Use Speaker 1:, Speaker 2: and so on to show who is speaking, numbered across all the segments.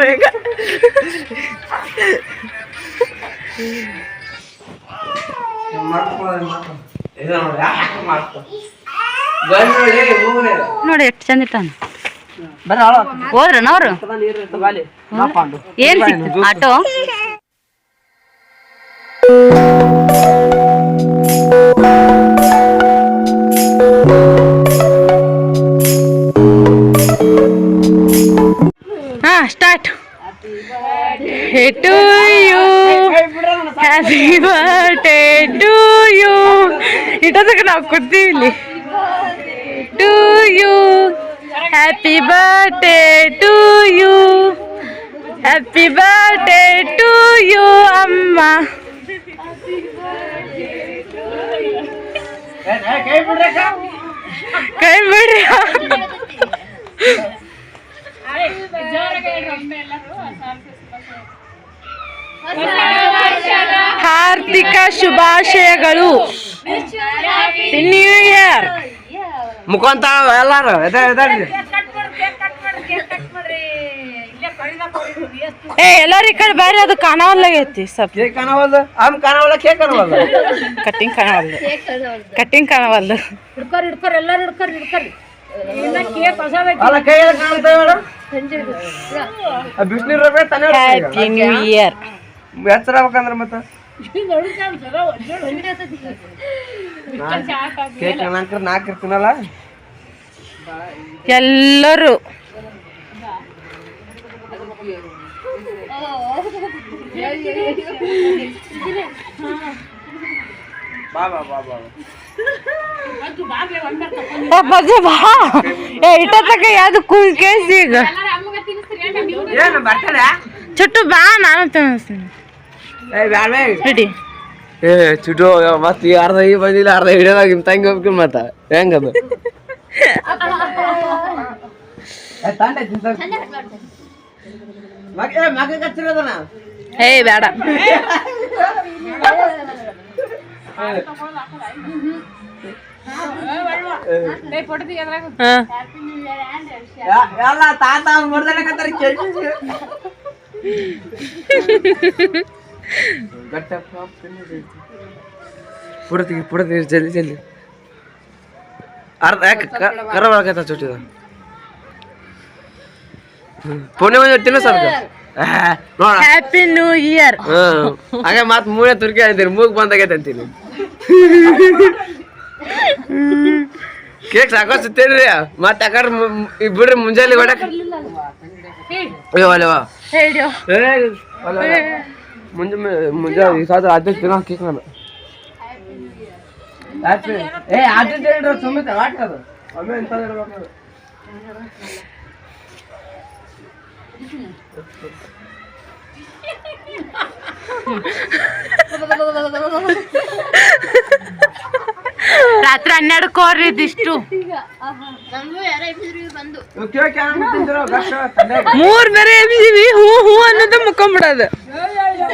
Speaker 1: ಬೇಗ
Speaker 2: ನೋಡಿ ಎಷ್ಟು ಚಂದ ಇಟ್ಟಾನ ಹೋದ್ರನ ಅವ್ರು? ಏನ್ ಸಿಕ್ತು? Auto? To you happy birthday to you ಇಟ್ಟದಕ್ಕೆ ನಾವು ಕೂತೀವಿ ಇಲ್ಲಿ to you happy birthday to you happy birthday to you ಅಮ್ಮ. ಕೈ ಬಿಡ್ರಿ. ಹಾರ್ದಿಕ ಶುಭಾಶಯಗಳು. ನ್ಯೂ ಇಯರ್
Speaker 1: ಮುಖಾಂತ ಎಲ್ಲಾರು
Speaker 2: ಏ ಎಲ್ಲಾರು ಈ ಕಡೆ ಬೇರೆ ಅದು ಕಾಣವಲ್ಲಾಗೈತಿ ಸ್ವಲ್ಪ.
Speaker 1: ಕೇಕ್ ಕಾಣವಲ್ದ? ಆಮ್ ಕಾಣವಲ್ಲ ಕೇಕ್ ಕಾಣವಲ್ದ?
Speaker 2: ಕಟ್ಟಿಂಗ್ ಕಾಣವಲ್ದು. ಕಟ್ಟಿಂಗ್ ಕಾಣವಲ್ದು.
Speaker 3: ಹಿಡ್ಕೊರಿ ಹಿಡ್ಕೊರಿ ಎಲ್ಲಾರು ಹಿಡ್ಕೊರಿ ಹಿಡ್ಕೊರಿ.
Speaker 1: ಕೈ
Speaker 2: ಹ್ಯಾಪಿ ನ್ಯೂ ಇಯರ್
Speaker 1: ಎಚ್ಚರ ಆಗ್ಬೇಕಂದ್ರೆ ಮತ್ತೆ? ಕೇಕ್ ನಾಲ್ಕರ ನಾಲ್ಕು ಇರ್ತೀನಲ್ಲ?
Speaker 2: ಎಲ್ಲರೂ.
Speaker 1: ಬಾ ಬಾ ಬಾ ಬಾ.
Speaker 2: ಏ, ಬಜ್ಜಿ ಬಾ. ಏ ಇಟ್ಟತ್ತಕ ಯಾವ್ದು ಕೂಲ್ ಕೇಸ್ ಈಗ? ಚುಟ್ಟು ಬಾ ನಾನು ತಿನ್ನಿಸ್ತೀನಿ.
Speaker 1: ಏ ಬ್ಯಾಡ ಬೇ?
Speaker 2: ರೆಡಿ.
Speaker 1: ಏ ಚುಟು ಮತ್ತೆ ಈ ಅರ್ಧ ಈ ಬಂದಿಲ್ಲ ಅರ್ಧ ಹಿಡಿಯೋದಾಗ ನಿಮ್ಮ ತಂಗಿ ಹೋಗ್ತೀನಿ ಮತ್ತ ಹೆಂಗದು ಪುಡತಿ ಪುಡತಿ ಜಲ್ದಿ ಜಲ್ದಿ. ಅರ್ಧ ಯಾಕೆ ಒಳಗೈತ ಚುಟ್ಟಿದ ಪುಣ್ಯ ಬಂದು ತಿನ್ನೋ ಸರ್ ನೋಡ
Speaker 2: ಹ್ಯಾಪಿ ನ್ಯೂ ಇಯರ್
Speaker 1: ಹಾಗೆ ಮತ್ ಮೂಳೆ ತುರ್ಕಿ ಅಂತೀರಿ ಮೂಗ್ ಬಂದಾಗೈತೆ ಅಂತೀನಿ. ಕೇಕ್ ಸಾಕೋ ಸುತ್ತೇನ್ರಿ. ಮತ್ತೆ ಈ ಬಿಡ್ರಿ ಮುಂಜಾನೆ ಹೊಡಕ್ ಅಯ್ಯೋ ಅಲ್ಲವಾ ಮುಂಜೆ ಮುಂಜಾನೆ ಈ ಕೇಕ್ ನಾನು ಏ ಹೇಳ್ರಿ ಸುಮ್ಮನೆ ಒಮ್ಮೆ ಎಂತ ಇರ್ಬೇಕು
Speaker 2: ರಾತ್ರಿ ಹನ್ನೆರಡಕ್ಕೆ ಹೋಗ್ರಿ ಇದಿಷ್ಟು ಮೂರ್ ಮೇರೆ ಎಬ್ಸಿವಿ ಹೂ ಹೂ ಅನ್ನೋದು ಮುಕ್ಕೊಂಬಿಡೋದು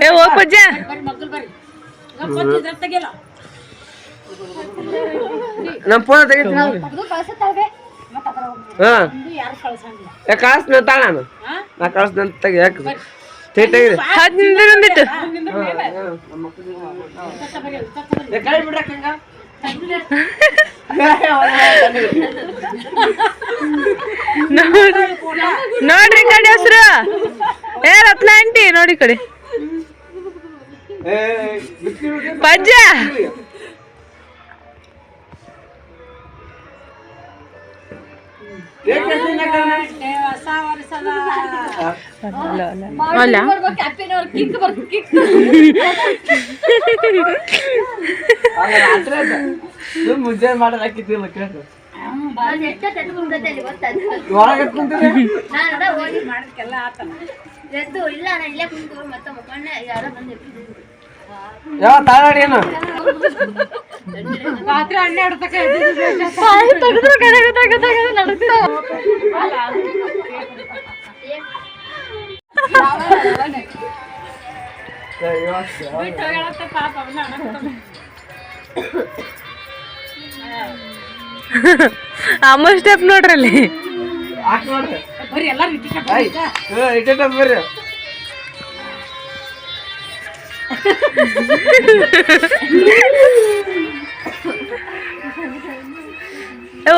Speaker 2: ಏ
Speaker 1: ನಮ್ಮ ಫೋನ್ ತೆಗಿತೀನಿ. ಹಾ.
Speaker 3: ಯಾರು ಕಳ್ಸಂಗಿಲ್ಲ.
Speaker 1: ಯಾ ಕಳಿಸ್ತೀನಿ ತಾಳ ನಾನು. ನಾ ಕಳಿಸ್ತೀನಿ ಅಂತ ತೆಗಿ ಯಾಕೆ?
Speaker 2: ನಿಮಿಷ ಒಂದಿಟ್ಟು
Speaker 1: ಕೈ ಬಿಡ್ರಕ್ಕ ಹಂಗ
Speaker 2: ನೋಡ್ರಿ ನೋಡ್ರಿ ಈ ಕಡೆ ಹೆಸ್ರು ಏ ರತ್ನ ಆಂಟಿ ನೋಡಿ ಈ ಕಡೆ ಪಜ್ಜ
Speaker 4: ಅದ ಹೋಗಿ ಮಾಡೋದಕ್ಕೆಲ್ಲ ಆತಲ್ಲ ಎದ್ದು ಇಲ್ಲ ನಾನು ಇಲ್ಲೇ ಕುಂತು ಮತ್ತೆ ಮುಖಂಡ ಯಾರೋ ಬಂದು ಎಬ್ಬಿದ್ರು.
Speaker 1: ಯಾವ ತಾಳಾಡಿ ಏನು?
Speaker 4: ರಾತ್ರಿ ಹನ್ನೆರಡು ತಕ
Speaker 5: ಅಮ್ಮ ಸ್ಟೆಪ್ ನೋಡ್ರಲ್ಲಿ.
Speaker 4: ಎಲ್ಲರೂ
Speaker 1: ಬರ್ರಿ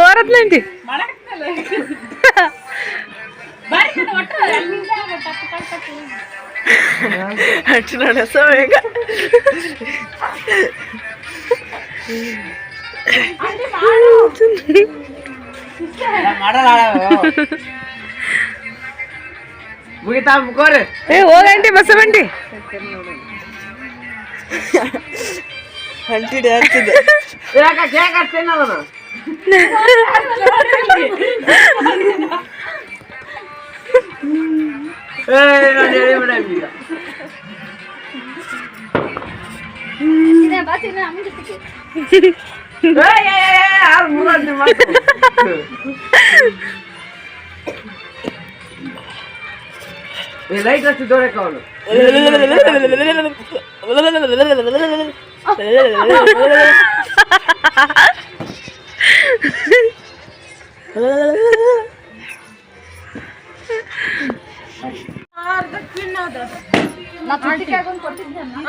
Speaker 5: ಓರತ್ ನಂಟಿ ಹಚ್ಚಿ ನೋಡ ಬೇಗ
Speaker 1: ಮಾಡಲ್ಲ ಮುಗಿತಾ ಮುಕೋರಿ
Speaker 5: ಏ ಹೋಗಂಟಿ ಬಸ ಬಂಟಿ ಅಂಟಿ ಡ್ಯಾನ್ಸ್ ಇದೆ
Speaker 1: ಯಾಕ ಕೇಕ್ ಹಚ್ತೇನೆ ನಾನು ಏ ನಾನು ಹೇಳಿ ಬಿಡ ಈಗ
Speaker 4: ಬಾ ತಿನ್ನ ಅಮ್ಮನ ಜೊತೆಗೆ
Speaker 1: ಏ, ಏ, ಏ, ಏ, ಆರ್ ಮೂರಂತೆ ಮಾತು. ಏ ಲೈಟ್ ಹಚ್ಚಿ ದೊರಕ ಅವನು
Speaker 4: ನಾ ತುಟಿಗೆ ಹಾಕೊಂಡ್ ಕೊಟ್ಟಿದ್ದೆ ಅಮ್ಮ.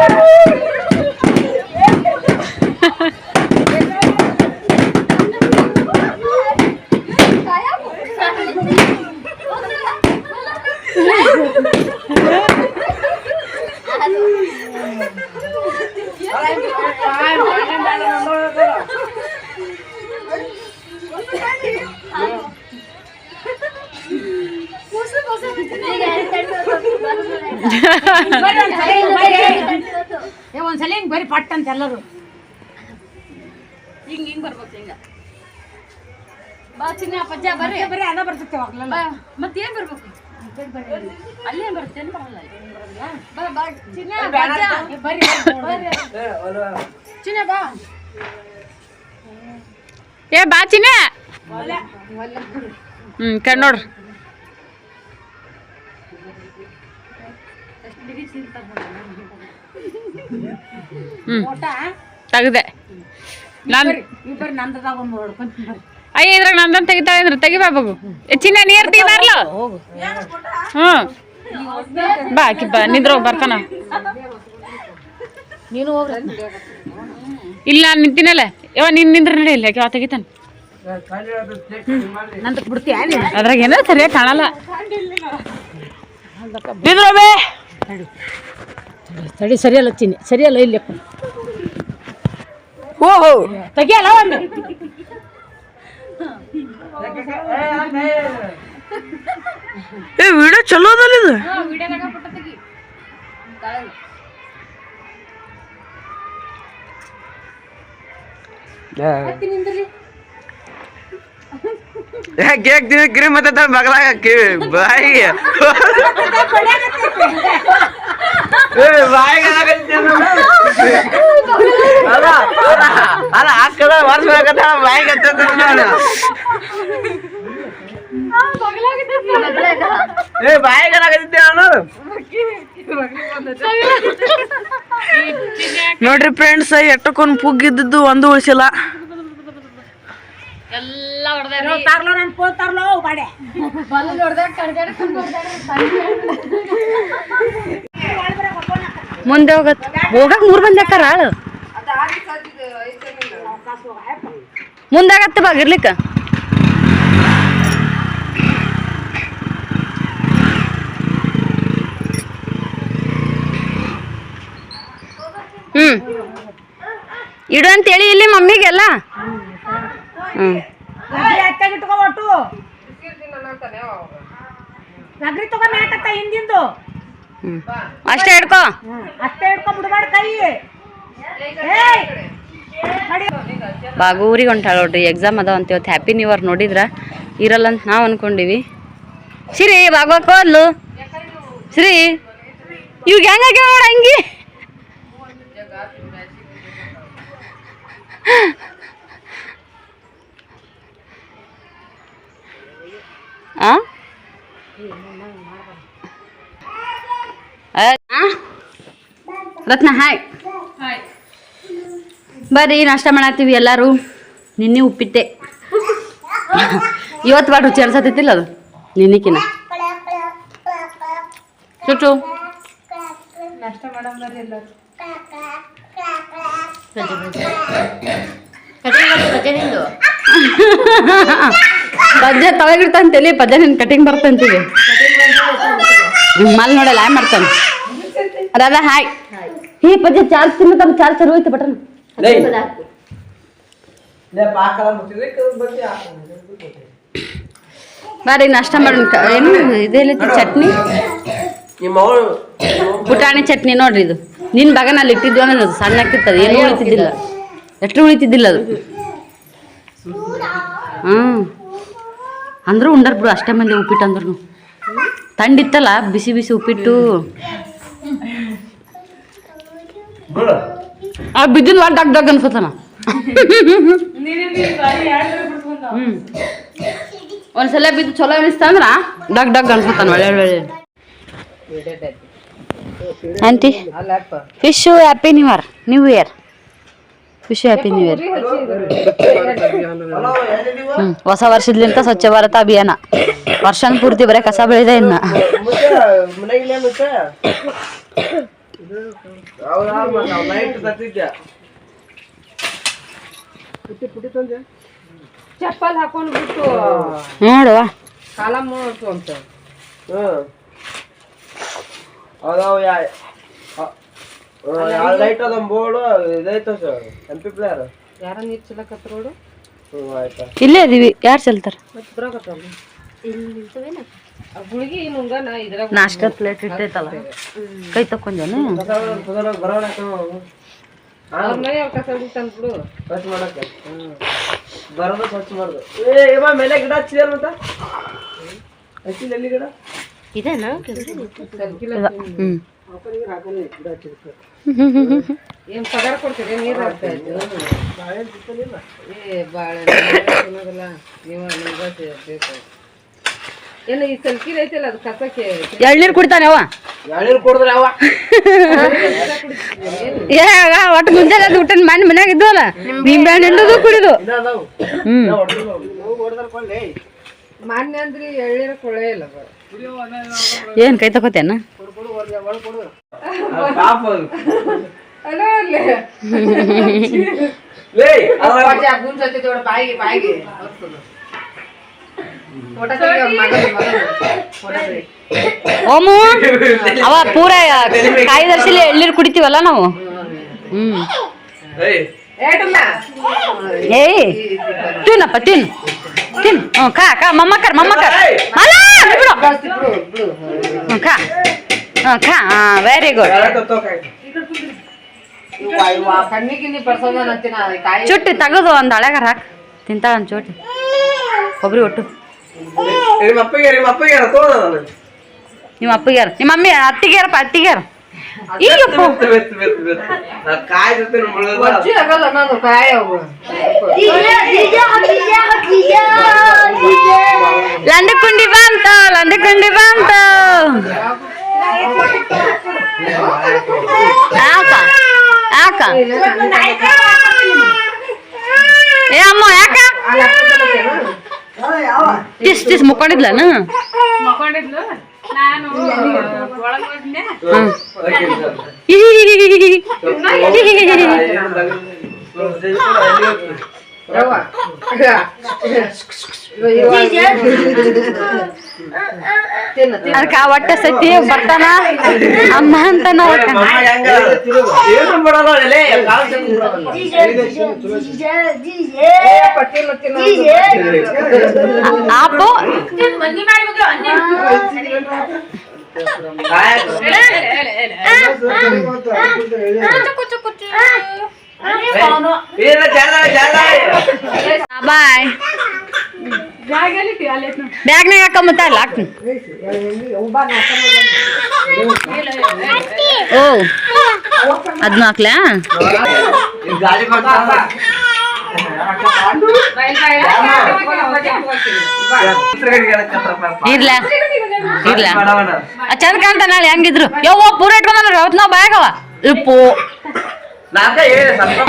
Speaker 4: Yeah. ಪಜ್ಜ ಬರ್ರಿ.
Speaker 3: ಬರೀ ಅನ್ನ ಬರ್ತೈತೆ ಹೋಗ್ಲಲ್ಲ.
Speaker 4: ಬಾ ಮತ್ತೇನ್ ಬರ್ಬೇಕು? ಅಲ್ಲೇನ್ ಬರುತ್ತೆ ಬಾ ಚಿನ್ನ ಚಿನ್ನ ಬಾ.
Speaker 5: ಏ ಬಾಚಿನ ಹ್ಮ್ ಕಣ್ ನೋಡ್ರಿ ಹ್ಮ್.
Speaker 3: ಊಟ
Speaker 5: ತೆಗ್ದೆ. ನಾನ್
Speaker 3: ಇಬ್ಬರು ನಂದದಾಗ ಒಂದು ನೋಡ್ಕೊಂತೀನಿ ಬರ್ರಿ.
Speaker 5: ಅಯ್ಯ ಇದ್ರಾಗ ನಂದನ್ ತೆಗಿತಾಳೆ ಅಂದ್ರೆ ತೆಗಿಬಾ ಬಗು ಏ ಚಿನ್ನ ನೀರ್ ತೆಗಿದಾರ್ಲ ಹ್ಮ್ ಬಾ ಆಕಿ ಬಾ ನಿದ್ರ ಬರ್ತಾನ.
Speaker 3: ನೀನು
Speaker 5: ಇಲ್ಲ ನಾನು ನಿಂತಿನಲ್ಲ ಯಾವ ನಿನ್ ನಿಂದ್ರ ನಡಿ ಇಲ್ಲ ಯಾವ ತೆಗಿತಾನೆ? ಅದ್ರಾಗ ಏನೋ ಸರಿಯಾಗಿ ಕಾಣಲ್ಲ. ನಿಂದ್ರು ಬೇ.
Speaker 3: ತಡಿ. ಸರಿಯಲ್ಲ ಚಿನ್ನಿ. ಸರಿಯಲ್ಲ ಇಲ್ಲಿ
Speaker 5: ಓಹೋ
Speaker 3: ತೆಗಿಯಲ್ಲ ಒಮ್ಮೆ
Speaker 5: ಏ ವಿಡಿಯೋ ಚಲೋ ಅದಲ್ಲ ಇದು
Speaker 4: ವಿಡಿಯೋದಾಗ ಪುಟ್ಟ ತೆಗಿ ತಾಳಲ್ಲ
Speaker 1: ಕೇಕ್ ತಿಂದು ಕಿರಿ ಮತ್ತೆ ಮಗಲಾಗ ಬಾಯಿ ಏ ಬಾಯಿಗೆ ಹಾಕತ್ತಿ ನಾನು. ಅಲ್ಲ. ಹಾಕದ ವರ್ಷ ಬೇಕಂತ ಬಾಯಿಗೆ ಏ ಬಾಯಿಗೆ ಹಾಕತ್ತಿದ್ದೆ
Speaker 5: ನೋಡ್ರಿ ಫ್ರೆಂಡ್ಸ್ ಎಟ್ಟಕೊಂಡ್ ಪುಗ್ಗಿದ್ದು ಒಂದು ಉಳಿಸಿಲ್ಲ.
Speaker 4: ಎಲ್ಲ
Speaker 5: ಮುಂದೆ ಹೋಗತ್. ಹೋಗಕ್ ಮೂರ್ ಮಂದಿ ಅಕ್ಕಾರ ಆಳು. ಮುಂದಾಗತ್ತ ಬಾಗಿರ್ಲಿಕ್ಕ ಹ್ಮ್. ಇಡು ಅಂತೇಳಿ ಇಲ್ಲಿ ಮಮ್ಮಿಗೆಲ್ಲ ಹ್ಞೂ
Speaker 3: ನಗರಿ ಅತ್ತಾಗ ಇಟ್ಕೋ ಒಟ್ಟು ನಗರಿ ತಗೋ ಮ್ಯಾಕತ್ತ ಹಿಂದಿಂದು.
Speaker 5: ಅಷ್ಟೇ ಹಿಡ್ಕೋ.
Speaker 3: ಅಷ್ಟೇ ಹಿಡ್ಕೊ ಬಿಡಬೇಡ ಕೈ.
Speaker 5: ಹೊಂಟಾಳ ನೋಡ್ರಿ ಎಕ್ಸಾಮ್ ಅದಾವ ಅಂತ ಇವತ್ತು. ಹ್ಯಾಪಿ ನ್ಯೂ ಇಯರ್ ನೋಡಿದ್ರ? ಇರಲ್ಲ ಅಂತ ನಾವು ಅನ್ಕೊಂಡಿವಿ. ಸಿರಿ ಬಾಗೋಕ್ ಅಲ್ಲು ಶ್ರೀ ಇವಾಗ ಹೆಂಗಾಗ್ಯಾವ ನೋಡ ಹಂಗಿ. ಆ? ರತ್ನ ಹಾಯ್ ಬರ್ರಿ ನಾಷ್ಟ ಮಾಡತ್ತೀವಿ ಎಲ್ಲರೂ. ನಿನ್ನೆ ಉಪ್ಪಿಟ್ಟೆ. ಇವತ್ತು ಬಾಟ್ ರುಚಿ ಅನ್ಸತ್ತಿಲ್ಲ ಅದು? ನಿನ್ನೆಕಿನ. ಚುಟ್ಟು ಪದ್ಯ ತಳಗಿಡ್ತಂತೇಳಿ ಪದ್ಯ ನಿನ್ ಕಟಿಂಗ್ ಬರ್ತಂತೀವಿ ಮಲ್ ನೋಡಲ್ಲ ಹಾಯ್ ಮಾಡ್ತಾನೆ. ರಾಧಾ ಹಾಯ್. ಈ ಪದ್ಯ ಚಾರ್ಜ್ ತಿನ್ನತಾನ ಚಾರ್ಜ್ ಚಲೋ ಐತೆ ಬಟನ್. ಬಾರಿ ನಾಷ್ಟ ಮಾಡೋಣ ಏನು ಇದೆಲ್ಲ ಚಟ್ನಿ? ಪುಟಾಣಿ ಚಟ್ನಿ ನೋಡ್ರಿ ಇದು. ನಿನ್ ಬಗನಲ್ಲಿ ಇಟ್ಟಿದ್ವಿ ಅದು ಸಣ್ಣ ಆಗ್ತಿತ್ತದ ಏನು ಉಳಿತಿದ್ದಿಲ್ಲ. ಎಷ್ಟು ಉಳಿತಿದ್ದಿಲ್ಲ ಅದು. ಹ್ಮ್. ಅಂದ್ರೂ ಉಂಡರ್ ಬಿಡು ಅಷ್ಟೇ ಮಂದಿ ಉಪ್ಪಿಟ್ಟು ಅಂದ್ರು ತಂಡಿತ್ತಲ್ಲ ಬಿಸಿ ಬಿಸಿ ಉಪ್ಪಿಟ್ಟು. ಆ ಬಿದ್ದಿನ ವಾಟ್ ಡಗ್ ಡಗ್ ಅನ್ಕೋತಾನ ಹ್ಮ್. ಒಂದ್ಸಲ ಬಿದ್ದು ಚಲೋ ಅನಿಸ್ತಂದ್ರ ಡಗ್ ಡಗ್ ಅನ್ಸತ್ತಾನ ಒಳ್ಳೆ ಒಳ್ಳೆ. Aunty wish happy new year new year you happy new year ಹ್ಮ್ ಹೊಸ ವರ್ಷದ್ಲಿಂತ ಸ್ವಚ್ಛ ಭಾರತ ಅಭಿಯಾನ. ವರ್ಷನ್ ಪೂರ್ತಿ ಬರೀ ಕಸ ಬೆಳೆದ ಇನ್ನ.
Speaker 6: ಚಪ್ಪಲ್ ಹಾಕೊಂಡ್ ಬಿಟ್ಟು
Speaker 5: ನೋಡುವ.
Speaker 6: ಕಾಲ ಮಾಡ್ತು ಅಂತ.
Speaker 1: ಹ್ಮ್. ಅದಾವ ಯಾ ಯಾವ ಲೈಟ್ ಅದ ಬೋರ್ಡ್ ಇದೈತ ಸರ್ ಎಂ ಪಿ ಪ್ಲೇಯರ್
Speaker 6: ಯಾರ ನೀರು ಚಲಕತ್ರ ನೋಡು.
Speaker 1: ಹ್ಞೂ ಆಯ್ತಾ.
Speaker 5: ಇಲ್ಲೇ ಇದೀವಿ ಯಾರು ಚೆಲ್ತಾರ?
Speaker 6: ಮತ್ತೆ ಬರಾಕತ್ತಲ್ಲ ಗುಳಿಗೆ ಮುಂಗ ನಾ ಇದ್ರಾಗ
Speaker 5: ನಾಷ್ಟ ಪ್ಲೇಟ್ ಇಟ್ಟೈತಲ್ಲ? ಕೈ ತಕೊಂಡೇನು
Speaker 1: ಬರೋಣ
Speaker 6: ಅವ್ರ ಮನೆ ಅವ್ರ ಕಸ ತಂದ್ಬಿಡು.
Speaker 1: ಸ್ವಚ್ಛ ಮಾಡಕ್ಕೆ. ಬರೋದು ಸ್ವಚ್ಛ ಮಾಡುದು. ಏ ಇವ ಮೇಲೆ ಗಿಡ ಹಚ್ಚಿದ್ಯಾರ ಮತ್ತ ಹಚ್ಚಿಲ್ಲ ಎಲ್ಲಿ ಗಿಡ?
Speaker 5: ಹ್ಮ್.
Speaker 6: ಏನ್ ಪಗಾರ ಕೊಡ್ತೀರಿ? ನೀರ್ ಏ ಬಾಳೆ ತಿನ್ನೋದಿಲ್ಲ ನೀವು ನಿಮ್ಗ ಬೇಕು. ಏನು ಈ ಸಲ್ಕಿರ್ ಐತಲ್ಲ ಅದು ಕಸಕ್ಕೆ
Speaker 5: ಎಳ್ನೀರ್ ಕುಡಿತಾನೆ ಅವ
Speaker 1: ಎಳ್ನೀರು ಕುಡಿದ್ರೆ ಅವ
Speaker 5: ಏ ಆಗ ಒಟ್ಟು ಮುಂಜಾನೆ ಅದು ಊಟನ್ ಮನೆ ಮನ್ಯಾಗ ಇದ್ವಲ್ಲ ನಿಂಬೆ ಹಣ್ಣು ಕುಡಿದು.
Speaker 1: ಕೊಳ್ಳೆ.
Speaker 6: ಮಾನ್ಯ ಅಂದ್ರಿ ಎಳ್ನೀರ ಕೊಳೆ ಇಲ್ಲ.
Speaker 5: ಏನ್ ಕೈ ತಕೋತೇನ
Speaker 1: ಪಾಪ ಅದು.
Speaker 6: ಅಲ್ಲ ಅಲ್ಲೇ
Speaker 1: ಲೇ ಅದ
Speaker 6: ಬಾಯಿಗೆ ಬಾಯಿಗೆ ಫೋಟೋ ತೆಗಿ ಅವ್ರ ಮಗನ ಮಗನ ಫೋಟೋ ತೆಗಿ
Speaker 5: ಓಮು ಅವ ಪೂರ ಕಾಯ್ದರ್ಸಿಲಿ ಎಳ್ನೀರ್ ಕುಡಿತೀವಲ್ಲ ನಾವು ಹ್ಮ್
Speaker 1: ಏಯ್
Speaker 6: ಏಟಮ್ಮ
Speaker 5: ಏಯ್ ತಿನ್ನಪ್ಪ ತಿನ್ನು ತಿನ್ನು ಹ್ಞೂ ಕಾ ಕಾ ಮೊಮ್ಮಕ್ಕರ್ ಮೊಮ್ಮಕ್ಕರ್ ಅಲ್ಲ ಬಿಡು
Speaker 6: ಬಿಡು ಬಿಡು
Speaker 5: ಹ್ಞೂ ಕಾ ಹ್ಞೂ ಕಾ ಹಾಂ ವೆರಿ ಗುಡ್
Speaker 1: ಯಾರ ತತ್ತೋಕಾಯ್ತು
Speaker 6: ಇವ್ವ ಇವ್ವ ಕಣ್ಣಿಗೆ ನೀ ಬರ್ಸೋದ ಅಂತೀನ ಕಾಯಿ
Speaker 5: ಚುಟ್ಟಿ ತೆಗೆದು ಒಂದು ಹಳೆಗಾರ ಹಾಕ್ ತಿಂತಾಳ ಒಂದು ಚೋಟಿ ಕೊಬ್ಬರಿ ಒಟ್ಟು
Speaker 1: ನಿಮ್ಮ ಅಪ್ಪಗೆ ನಿಮ್ಮ ಅಪ್ಪಗೆ ತೋದ ನಾನು
Speaker 5: ನಿಮ್ಮ ಅಪ್ಪಗ್ಯಾರ ನಿಮ್ಮ ಮಮ್ಮಿ ಅತ್ತಿಗ್ಯಾರಪ್ಪ ಅತ್ತಿಗ್ಯಾರ ಈಗಪ್ಪ
Speaker 1: ಬೆತ್ತು ಬೆತ್ತು ಬೆತ್ತು ಬೆತ್ತು ನಾ ಕಾಯಿ ಜೊತೆ ಮುಳುಗದ
Speaker 6: ಅಜ್ಜಿ ಆಗಲ್ಲ ನಾನು ಕಾಯಿ ಅವು
Speaker 5: ಲಂಡಕುಂಡಿ ಬಂತ ಲಂಡಕುಂಡಿ ಬಂತ ಯಾಕ ಯಾಕ ಏ ಅಮ್ಮ ಯಾಕ ತಿಸ್ ತಿಸ್ ಮುಕ್ಕೊಂಡಿದ್ಲನ
Speaker 6: ಯವ್ವ. ತಿನ್ನು, ತಿನ್ನು.
Speaker 5: ಅದಕ್ಕೆ ಆ ಹೊಟ್ಟೆ ಸತಿ ಬರ್ತಾನ ಅಮ್ಮ ಅಂತ ನಾವು
Speaker 1: ಅಮ್ಮ ಹೆಂಗ ಏನು ಬಿಡಲ್ಲ ಲೇ, ಕಾಲ್ ತೆಗ್ದು ಬಿಡಲ್ಲ.
Speaker 6: ಏಪ್ಪ, ತಿನ್ನು, ತಿನ್ನು.
Speaker 5: ಆಪು
Speaker 1: ಆಯ್ತು. ಇಲ್ಲ, ಜಾರ್ದಾಳೆ, ಜಾರ್ದಾಳೆ.
Speaker 5: ಬಾಯ್ ಬ್ಯಾಗ್ನಾಗ ಹಾಕೊಂಬತ್ತ ಅಲ್ಲಿ ಹಾಕ್ತೀನಿ ಓ ಅದನ್ನ ಹಾಕ್ಲಾ
Speaker 1: ಈ ಗಾಡಿ ಬರ್ತಾವ. ಚಿತ್ರಗಳಿಗೆ ಹೇಳಕತ್ತಾರಪ್ಪ.
Speaker 5: ಇರ್ಲ ಇರ್ಲ
Speaker 1: ಮಾಡವನ.
Speaker 5: ಆ ಚಂದ ಕಾಣ್ತ ನಾಳೆ ಹೆಂಗಿದ್ರು ಯವ್ವ ಪೂರ ಇಟ್ಕೊಂಡ್ರ ಯಾವತ್ ನಾವ್ ಬ್ಯಾಗವ ಇಪ್ಪು
Speaker 1: ನಾಕ ಹೇಳಿ ಸ್ವಲ್ಪ.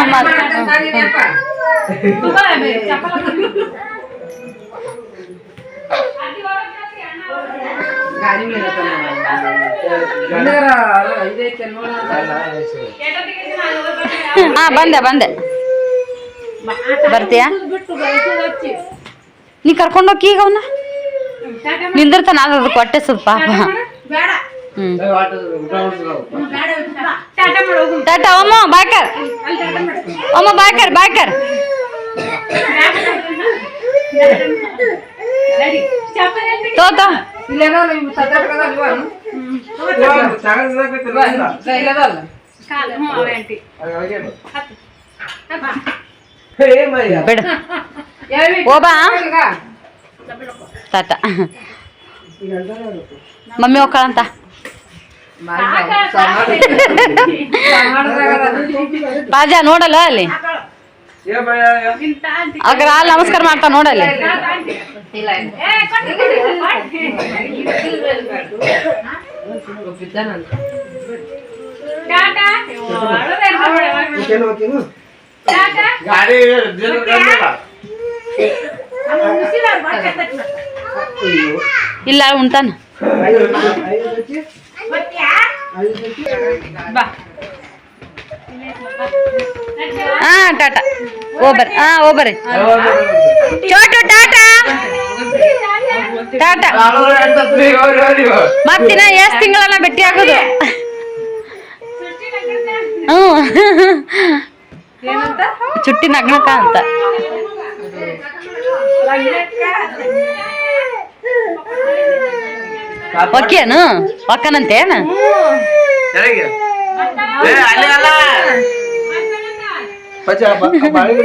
Speaker 5: ಹಾ ಬಂದೆ ಬಂದೆ. ಬರ್ತೀಯಾ? ನೀ ಕರ್ಕೊಂಡೋಗಿ ಈಗ ಅವನ್ನ ನಿಂದಿರ್ತಾನ ಅದು ಕೊಟ್ಟೆ ಹೊಟ್ಟೆ ಸುತ್ತ ಪಾಪ ಟಾಟಾ ಅಮ್ಮ ಬಾಯ್ಕರ್ ಅಮ್ಮ ಬಾಯ್ಕರ್ ಬಾಯ್ಕರ್ ತೋತ
Speaker 6: ಈಗ?
Speaker 5: ಟಾಟಾ. ಮಮ್ಮಿ ಹೋಗ್ಕಳಂತ ರಾಜ ನೋಡಲ್ಲ ಅಲ್ಲಿ. ಅಗ್ರ ಅಲ್ಲಿ ನಮಸ್ಕಾರ ಮಾಡ್ತಾ ನೋಡಲ್ಲಿ
Speaker 6: ಇಲ್ಲ, ಇಲ್ಲ.
Speaker 5: ಹಾ, ಟಾಟಾ. ಓಬರ್ ಹಾ ಓಬರಿ ಚೋಟು, ಟಾಟಾ. ಟಾಟಾ. ಮತ್ತಿನ ಎಷ್ಟು ತಿಂಗಳನ್ನ ಭೇಟಿ ಆಗೋದು? ಹ್ಮ್ ಚುಟ್ಟಿ ನಗ್ನಕ ಅಂತ. ಒಕ್ಕೇನು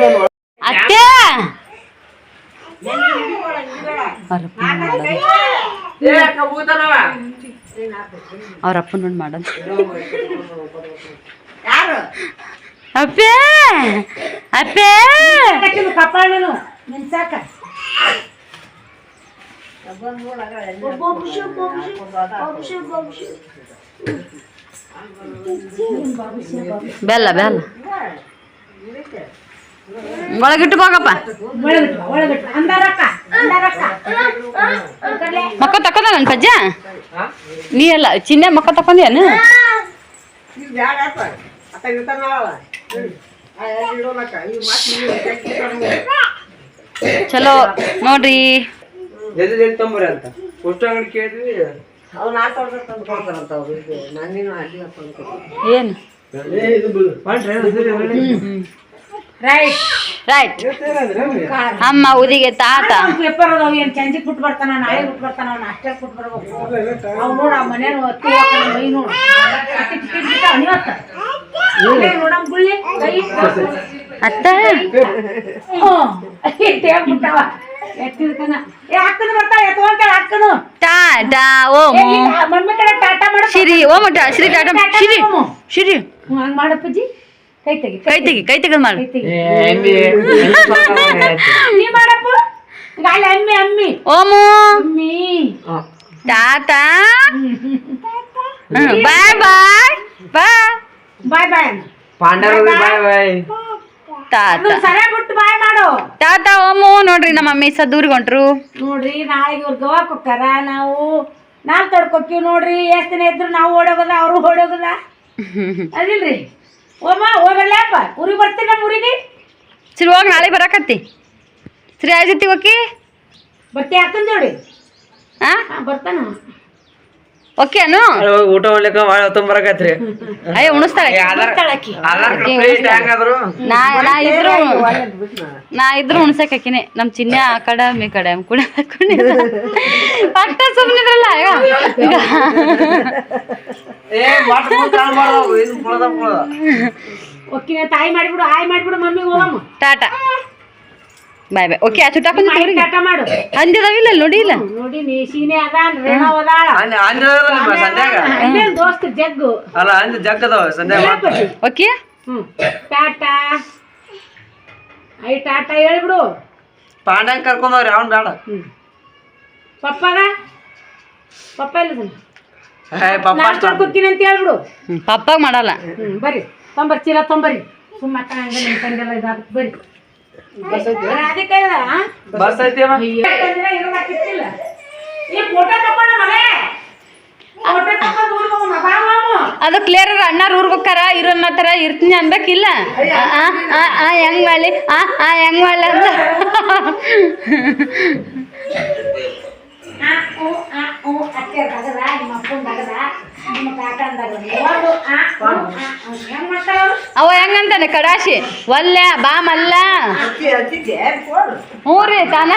Speaker 1: ನೋಡು.
Speaker 5: ಅತ್ತೆ!
Speaker 1: ಏ ಕಬೂತರವ.
Speaker 5: ಅವ್ರ ಅಪ್ಪನ ನೋಡಿ ಮಾಡೋದು ಅಪ್ಪೇ! ಅಪ್ಪೇ!
Speaker 3: ಕಪ್ಪಾಳ ನೀನು. ನಿನ್ಸಾಕ
Speaker 5: ಬೆಲ್ಲ ಬೆಲ್ಲ ಒಳಗಿಟ್ಟು ಹೋಗಪ್ಪ
Speaker 3: ಒಳಗಿಟ್ಟು ಒಳಗಿಟ್ಟು ಅಂದಾರಕ್ಕ ಅಂದಾರಕ್ಕ
Speaker 5: ಮಕ್ಕ ತಕೊಂಡ ನನ್ ಪಜ್ಜ
Speaker 1: ಹಾ?
Speaker 5: ನೀ ಅಲ್ಲ ಚಿನ್ನ ಮಕ್ಕ ತಕೊಂಡೇನು ಚಲೋ ನೋಡ್ರಿ
Speaker 1: ಜಲ್ದಿ ಜಲ್ದಿ ತಂಬರಿ ಅಂತ? ಅಷ್ಟು ಅಂಗಡಿ ಕೇಳಿದ್ವಿ.
Speaker 5: ಏನು?
Speaker 1: ಮಾಡ್ರಿ, ಅದಿರಿ, ಅದಿರಿ.
Speaker 3: Right
Speaker 5: right. ಅಮ್ಮ ಉದಿಗೆ ತಾತ.
Speaker 3: ಪೇಪರ್ ಅದಾವ ಏನ್ ಚಂಜಿ ಬಿಟ್ಟು ಬರ್ತಾನ ನಾಳೆ ಬಿಟ್ಟು ಬರ್ತಾನ ಅವ್ನ ಅಷ್ಟೇ ಬಿಟ್ಟು ಬರ್ಬೇಕು. ಅವ್ ನೋಡ ಮನೇನು ಅತ್ತಿ ಹಾಕೊಂಡು ಮೈ ನೋಡು. ನೋಡಮ್ ಗುಳ್ಳಿ ಕೈ.
Speaker 5: ಅತ್ತ.
Speaker 3: ಬಿಟ್ಟಾವ.
Speaker 5: ಟಾಟಾ ಓಮ್ ಶ್ರೀ ಓಮು ಟಾ ಶ್ರೀ ಟಾಟಾ ಶ್ರೀ ಶ್ರೀ.
Speaker 3: ಮಾಡಪ್ಪಜ್ಜಿ ಕೈ ತೆಗಿ
Speaker 5: ಕೈ ತೆಗಿ ಕೈ ತೆಗೆದು ಮಾಡು. ಓಮು. ಟಾಟಾ. ಬಾಯ್ ಬಾಯ್. ಬಾಯ್
Speaker 3: ಬಾಯ್ ಬಾಯ್
Speaker 1: ಬಾಯ್. ಬಾಯ್.
Speaker 5: ತಾತ
Speaker 3: ಸರಿಯಾಗಿ ಬಿಟ್ಟು ಬಾಯ್ ಮಾಡು.
Speaker 5: ತಾತ ನೋಡ್ರಿ ನಮ್ಮ ಮಮ್ಮಿ ಸದೂರಿಗೆ ಹೊಂಟ್ರು.
Speaker 3: ನೋಡ್ರಿ ನಾಳೆಗೆ ಇವ್ರು ಗೋವಾಕ್ ಹೋಗ್ತಾರ ನಾವು ನಾಲ್ಕು ತೊಡ್ಕೊತೀವಿ ನೋಡ್ರಿ ಎಷ್ಟು ದಿನ ಇದ್ರು ನಾವು ಓಡೋಗದ ಅವರು ಓಡೋಗದ ಅದಿಲ್ರಿ. ಓಮ ಹೋಗಲ್ಲಪ್ಪ ಊರಿಗೆ ಬರ್ತೀನಿ ನಮ್ಮ ಊರಿಗೆ.
Speaker 5: ಸರಿ ಹೋಗಿ ನಾಳೆ ಬರಾಕತ್ತಿ. ಸರಿ ಆಯ್ತಿ ಜೊತೆ ಹೋಗಿ
Speaker 3: ಬರ್ತಿ ಹಾಕೊಂಡ್ ನೋಡಿ
Speaker 5: ಹಾ
Speaker 3: ಬರ್ತಾನ.
Speaker 5: ಓಕೆ ಅನು?
Speaker 1: ಊಟ ಮಾಡ್ಲಿಕ್ಕ ಭಾಳ ಹೊತ್ತಂಬರಕತ್ರಿ.
Speaker 5: ಅಯ್ಯ ಉಣಿಸ್ತಾಳೆ ನಾ ನಾ ಇದ್ರು ನಾ ಇದ್ರು ಉಣ್ಸಕ್ ಹಾಕಿನಿ ನಮ್ ಚಿನ್ನ ಆ ಕಡೆ ಮೀ ಕಡೆ ಕೂಡ ಪಟ್ಟ ಸುಮ್ಮನಿದ್ರಲ್ಲ ಈಗ
Speaker 3: ತಾಯಿ ಮಾಡಿಬಿಡು ಹಾಯ್ ಮಾಡಿಬಿಡು ಮಮ್ಮಿ ಹೋಗಮ್ಮ.
Speaker 5: ಟಾಟಾ. Bye bye. ಓಕೆ ಅಷ್ಟು ಚುಟ್ಟಾಕೊಂಡ್
Speaker 3: ಮಾಡಿ ಟಾಟ ಮಾಡು.
Speaker 5: ಅಂದಿದಾವಿಲ್ಲ ನೋಡಿ ಇಲ್ಲ.
Speaker 3: ನೋಡಿ ನೀ ಸೀನೆ ಅದಾನ ರೇಣವ್ ಅದಾಳ.
Speaker 1: ಅಂದ್ ಅಂಜದಲ್ಲ ನಿಮ್ಮ ಸಂಧ್ಯಾಗ.
Speaker 3: ಅಲ್ಲೇನ್ ದೋಸ್ತ ಜಗ್ಗು?
Speaker 1: ಅಲ್ಲ ಅಂದ ಜಗ್ಗದ ಸಂಧ್ಯಾಗ.
Speaker 5: ಓಕೆ
Speaker 3: ಹ್ಮ್. ಟಾಟಾ. ಐ ಟಾಟಾ ಹೇಳ್ಬಿಡು
Speaker 1: ಪಾಂಡ್ಯಂಗ್ ಕರ್ಕೊಂಡವ್ರಿ ಅವನ್ ಬೇಡ.
Speaker 3: ಹ್ಮ್. ಪಪ್ಪಾಗ? ಪಪ್ಪ ಇಲ್ಲ ನಾಷ್ಟ ಕುಕ್ಕಿನ ಅಂತ ಹೇಳ್ಬಿಡು.
Speaker 5: ಪಪ್ಪಾಗ ಮಾಡಲ್ಲ.
Speaker 3: ಹ್ಮ್ ಬರ್ರಿ ತೊಂಬರ್ ಚೀಲ ತೊಂಬರ್ರಿ ಸುಮ್ಮ ತಂದೆಲ್ಲ ಇದಾಗುತ್ತೆ ಬರ್ರಿ?
Speaker 1: ಬಸ್ ಐತಿ.
Speaker 5: ಅದು ಕ್ಲಿಯರ್ ಅಣ್ಣಾರ್ ಊರ್ಗ್ ಹೋಗ್ತಾರ ಇರೋನ್ನ ಥರ ಇರ್ತೀನಿ ಅನ್ಬೇಕಿಲ್ಲ ಹೆಂಗ್ ಮಾಡಿ ಆ ಆ ಹೆಂಗ್ ಮಾಡಲಿ ಅಂತ?
Speaker 3: ಆ, ಆ, ನಿಮ್ಮ ನಿಮ್ಮ ಆ, ಆ?
Speaker 5: ಅವ ಹೆಂಗಂತಾನೆ ಕಡಾಶಿ ಒಲ್ಲೆ ಬಾ ಮಲ್ಲ ಹ್ಞೂ ರೀ ತಾನ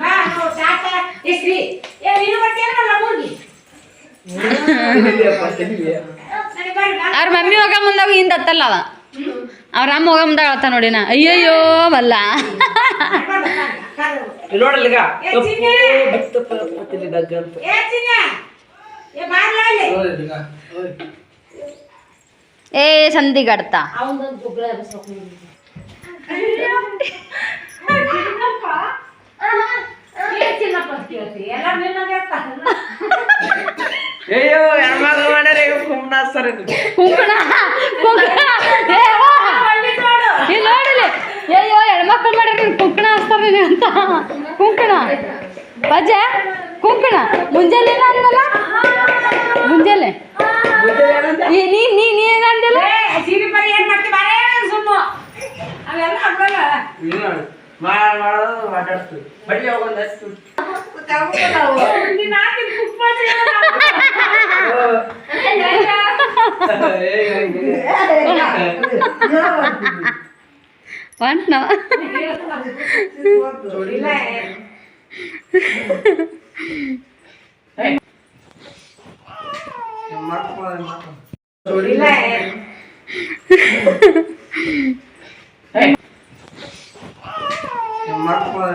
Speaker 3: ಬಾ, ಇಸ್ರಿ ಏ.
Speaker 5: ಅವ್ರ ಮಮ್ಮಿ ಹೋಗ ಮುಂದಾಗ ಹಿಂದತ್ತಲ್ಲ ಅವ ಅವ್ರ ಅಮ್ಮ ಹೋಗ ಮುಂದ ಹೇಳ್ತಾ ನೋಡಿ ನಾ. ಅಯ್ಯಯ್ಯೋ
Speaker 1: ಈಗ.
Speaker 3: ಏ, ಸಂಧಿ
Speaker 1: ಬಿತ್ತಪ್ಪ ಅಯ್ಯೋ ಹೆಣ್ಮಕ್ಳು ಮಾಡ್ಯಾರ ಈಗ ಕುಂಬಣ ಸರ್
Speaker 5: ಕುಂಕಣ ಕುಂಕಣ. ಇಲ್ಲಿ ನೋಡಿಲಿ ಅಯ್ಯೋ ಹೆಣ್ಮಕ್ಳು ಮಾಡಿರಿ ಕುಂಕಣ ಅಂತ. ಕುಂಕಣ ಪಜ್ಜ ಕುಂಕಣ ಮುಂಜಾನೆ ಏನ ಅಂದಲ್ಲ ಮುಂಜಾನೆ ಈ ನೀ ನೀ ನೀ ಏನ್ ಅಂದಿಲ್ಲ
Speaker 3: ಏ, ಸೀರೆ ಪರಿ ಏನ್ ಮಾಡ್ತಿ? ಬಾರೇ ಸುಮ್ಮು. ಅವೆಲ್ಲ ಹಬ್ಬಲ್ಲ.
Speaker 1: ಇದು ನೋಡಿ ಮಾಡ್ ಮಾಡೋದು ಮಾತಾಡ್ತೀವಿ ಬಡ್ಡಿ ಹೋಗೊಂದು ಹತ್ತು
Speaker 3: ನೀನ್ ಹಾಕಿದ್ ಕುಕ್ಮ ಸಿಗಲ್ಲ.
Speaker 5: ಒಂಟ್ ನಾವು
Speaker 3: ಇಲ್ಲ, ಇಲ್ಲ.
Speaker 5: ನಿಮ್ಮ ತಮ್ಮನ ಮಗನ ನೋಡಿ ಅಪ್ಪ ಅಲ್ಲಿ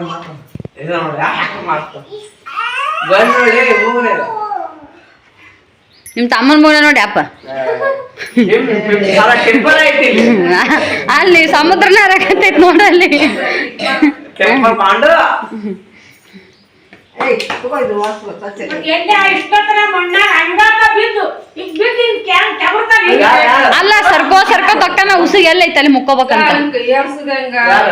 Speaker 5: ಸಮುದ್ರನ ಹರಕತ್ತೈತಿ ನೋಡಲ್ಲಿ
Speaker 1: ಪಾಂಡು
Speaker 3: ಎಣ್ಣೆ ಇಷ್ಟೊತ್ತರ ಮಣ್ಣಾಗ ಹಂಗಾಕ ಬಿದ್ದು ಈಗ ಬಿದ್ದು ಹಿಂಗ್ ಅಲ್ಲಿ ಕೆಬರ್ತಾಗ ಹಿಂಗ್.
Speaker 1: ಯಾರ್? ಅಲ್ಲಿ
Speaker 5: ಅಲ್ಲ ಸರ್ಕೋ ಸರ್ಕೋ ತಕ್ಕನ ಉಸಿಗೆ ಎಲ್ಲ ಐತೆ ಅಲ್ಲಿ ಮುಕ್ಕೋಬೇಕಂತ?
Speaker 1: ಯಾರು?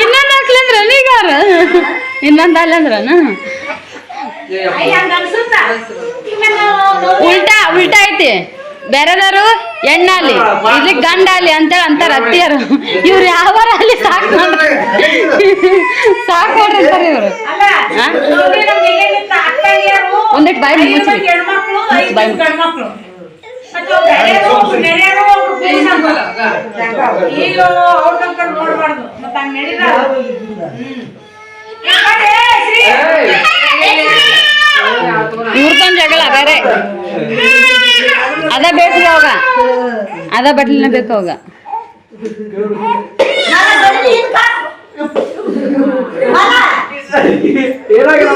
Speaker 5: ಇನ್ನೊಂದು ಹಾಕ್ಲಿ ಅಂದ್ರ ನೀಗಾರ ಇನ್ನೊಂದು
Speaker 3: ಅಲ್ಲಂದ್ರ
Speaker 5: ಉಲ್ಟಾ ಉಲ್ಟಾ ಐತಿ. ಬೇರೆದಾರು ಎಣ್ಣಾಲಿ ಇಲ್ಲಿ ಗಂಡಾಲಿ ಅಂತೇಳಿ ಅಂತಾರ ಅತ್ತಿಯರು. ಇವ್ರು ಯಾವಾರ ಅಲ್ಲಿ ಸಾಕು ನೋಡ್ರಿ. ಸಾಕು ನೋಡ್ರಿ ಅಂತಾರ ಇವ್ರು. ಒಂದಿಟ್ಟು ಬಾಯಿ ಮುಚ್ಚಿ. ಬಾಯಿ
Speaker 3: ಈಗ ಅವ್ರ ತನಕ ನೋಡ್ಬಾರ್ದು ಮತ್ತೆ ಹಂಗ್.
Speaker 5: ಇವ್ರದೊಂದು ಜಗಳ ಬೇರೆ ಅದ ಬೇಕು ಅವಾಗ ಅದ ಬಟ್ಲಿನ ಬೇಕು ಅವಾಗ
Speaker 1: ಏನಾಗಿಲ್ಲ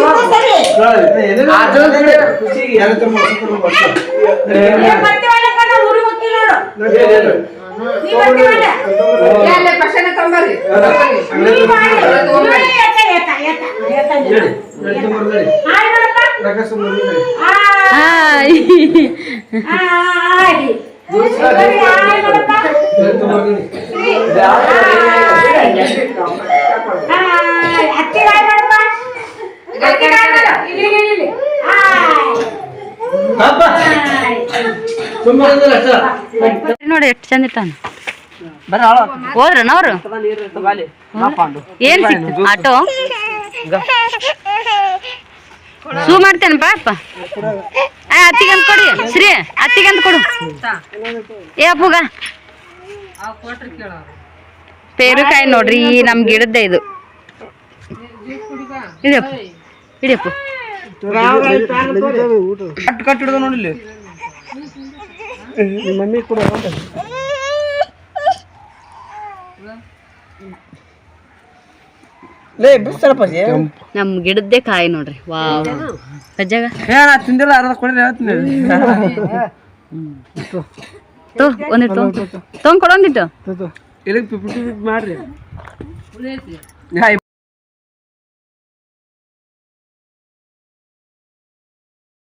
Speaker 3: ಅತ್ತಿ ಇಲ್ಲಿ ಇಲ್ಲಿ ಇಲ್ಲಿ.
Speaker 5: ನೋಡಿ ಎಷ್ಟು ಚಂದ
Speaker 1: ಇರ್ತಾನ ಹೋದ್ರ
Speaker 5: ಹೋದ್ರನ ಅವ್ರು? ಏನ್ ಸಿಕ್ತು? ಆಟೋ? ಸೂ ಮಾಡ್ತೇನೆ ಪಾಪ ಅತ್ತಿಗಂತ ಅತ್ತಿಗೆ ಅಂತ ಕೊಡಿ. ಶ್ರೀ ಅತ್ತಿಗಂತ ಅಂತ ಕೊಡು. ಏ ಅಪ್ಪುಗ ಪೇರುಕಾಯಿ ನೋಡ್ರಿ ನಮ್ ಗಿಡದ್ದೆ ಇದು. ಇಡಿಯಪ್ಪ ಇಡಿಯಪ್ಪ
Speaker 1: ಕಟ್ ಕಟ್ ಹಿಡ್ದು ನೋಡಿಲ್ಲಿ ನಿಮ್ಮ ಮಮ್ಮಿ ಕೂಡ
Speaker 5: ನಮ್ ಗಿಡದ್ದೇ ಕಾಯಿ ನೋಡ್ರಿ. ವಾವ್.
Speaker 1: ತಿಂದಿಲ್ಲ ಅರ್ಧ ಕೊಡ್ರಿ ಹೇಳ್ತೀನಿ
Speaker 5: ತೋ ಒಂದಿಟ್ಟು ತೊಗೊಂಡ್ ಕೊಡೊಂದಿಟ್ಟು
Speaker 1: ಮಾಡ್ರಿ.